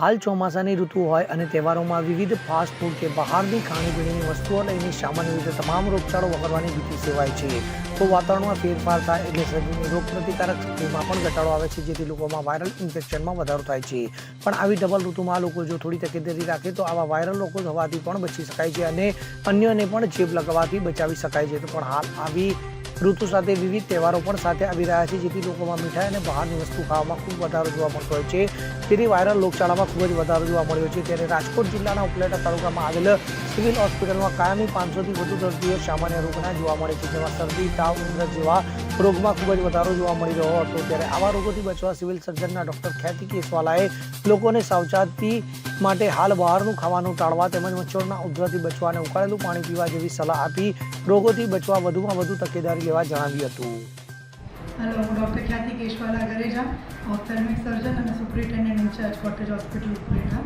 હાલ ચોમાસાની ઋતુ હોય અને તહેવારોમાં વિવિધ ફાસ્ટ ફૂડ કે બહારની ખાણીપીણીની વસ્તુઓ લઈને સામાન્ય રીતે તમામ રોગચાળો વગરવાની ભીતિ સેવાય છે. તો વાતાવરણમાં ફેરફાર થાય એટલે શરીરની રોગ પ્રતિકારક શક્તિમાં પણ ઘટાડો આવે છે, જેથી લોકોમાં વાયરલ ઇન્ફેક્શનમાં વધારો થાય છે. પણ આવી ડબલ ઋતુમાં લોકો જો થોડી તકેદારી રાખે તો આવા વાયરલ લોકો થવાથી પણ બચી શકાય છે અને અન્યને પણ ચેપ લગાવવાથી બચાવી શકાય છે. તો પણ હાલ આવી ઋતુ સાથે વિવિધ તહેવારો પણ સાથે આવી રહ્યા છે, જેથી લોકોમાં મીઠાઈ અને બહારની વસ્તુ ખાવામાં ખૂબ વધારો જોવા મળતો હોય છે. તેથી વાયરલ રોગચાળામાં ખૂબ જ વધારો જોવા મળ્યો છે. ત્યારે રાજકોટ જિલ્લાના ઉપલેટા તાલુકામાં આવેલ સિવિલ હોસ્પિટલમાં કાયમી પાંચસોથી વધુ દર્દીઓ સામાન્ય રોગના જોવા મળે છે, જેમાં શરદી, તાવ, ઉંદર જેવા રોગમાં ખૂબ જ વધારો જોવા મળી રહ્યો હતો. ત્યારે આવા રોગોથી બચવા સિવિલ સર્જનના ડોક્ટર ખ્યાતિ કેસવાલાએ લોકોને સાવચેતી માટે હાલ બહારનું ખાવાનું ટાળવા તેમજ મચ્છરના ઉધરસથી બચવા અને ઉકાળેલું પાણી પીવા જેવી સલાહ આપી. રોગોથી બચવા વધુમાં વધુ તકેદારી લેવા જણાવ્યું હતું. હેલો, હું ડૉક્ટર ખ્યાતિ કેશવાલા ગરેજા, ઓપ્થેલ્મિક સર્જન અને superintendent in charge cottage hospital Upleta.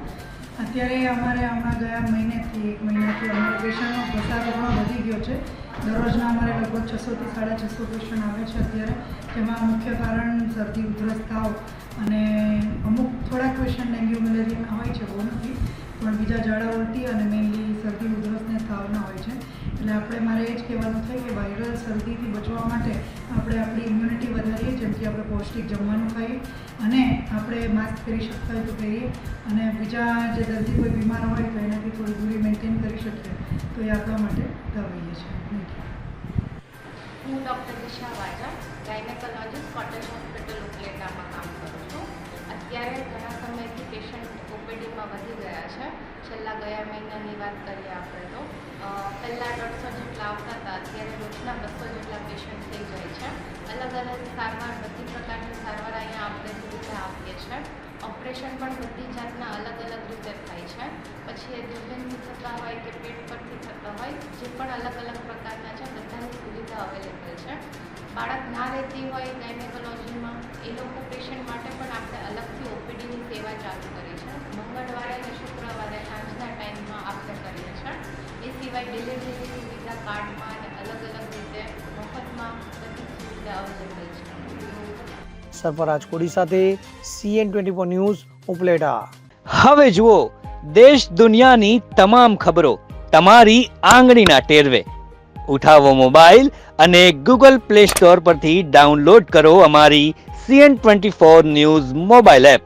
અત્યારે અમારે હમણાં ગયા મહિનેથી, એક મહિનાથી અમારે પેશન્ટનો ઘસારો ઘણો વધી ગયો છે. દરરોજના અમારે લગભગ છસોથી સાડા છસો પેશન્ટ આવે છે અત્યારે, જેમાં મુખ્ય કારણ શરદી ઉધરસ તાવ અને અમુક થોડાક પેશન્ટ ડેન્ગ્યુ મલેરિયાના હોય છે, બહુ નથી, પણ બીજા ઝાડા ઉલટી અને મેઇનલી શરદી ઉધરસને તાવના હોય છે. એટલે આપણે મારે એ જ કહેવાનું થાય કે વાયરલ શરદીથી બચવા માટે આપણે આપણી ઇમ્યુનિટી વધારીએ, જેમ આપણે પૌષ્ટિક જમવાનું ખાઈએ અને આપણે માસ્ક પહેરી શકતા હોય તો પહેરીએ અને બીજા જે દર્દી કોઈ બીમાર હોય તો એનાથી થોડી દૂરી મેન્ટેન કરી શકીએ. તો એ આપણા માટે દવાઈએ છે. થેન્ક યુ હું doctor Disha Vaja gynaecologist cottage hospital ઉપલેટામાં કામ કરું છું. અત્યારે ઘણા સમયથી પેશન્ટ ઓપીડીમાં વધી ગયા છે. છેલ્લા ગયા મહિનાની વાત કરીએ આપણે તો. પહેલાં દોઢસો જેટલા આવતા હતા, અત્યારે રોજના બસો જેટલા પેશન્ટ થઈ જાય છે. અલગ અલગ સારવાર, બધી પ્રકારની સારવાર અહીંયા આપણે સુવિધા આપીએ છીએ. ઓપરેશન પણ બધી જાતના અલગ અલગ રીતે થાય છે. પછી એ દુર્ગંધથી થતા હોય કે પેટ પરથી થતા હોય, જે પણ અલગ અલગ પ્રકારના છે, બધાની સુવિધા અવેલેબલ છે. બાળક ના રહેતી હોય ગાયનેકોલોજીમાં એ લોકો પેશન્ટ માટે પણ આપણે અલગથી ઓપીડીની સેવા ચાલુ કરી છે. મંગળવારે અને શુક્રવારે સાંજના ટાઈમમાં ડિલિવરીની સુવિધા કાર્ડમાં અને અલગ અલગ રીતે મફતમાં બધી સુવિધા અવેલેબલ છે. સરફરાજ કોડી સાથે CN twenty four news Upleta. હવે જુઓ દેશ દુનિયાની તમામ ખબરો તમારી આંગળીના ટેરવે. ઉઠાવો મોબાઈલ અને ગૂગલ પ્લે સ્ટોર પરથી ડાઉનલોડ કરો અમારી CN twenty four news mobile app.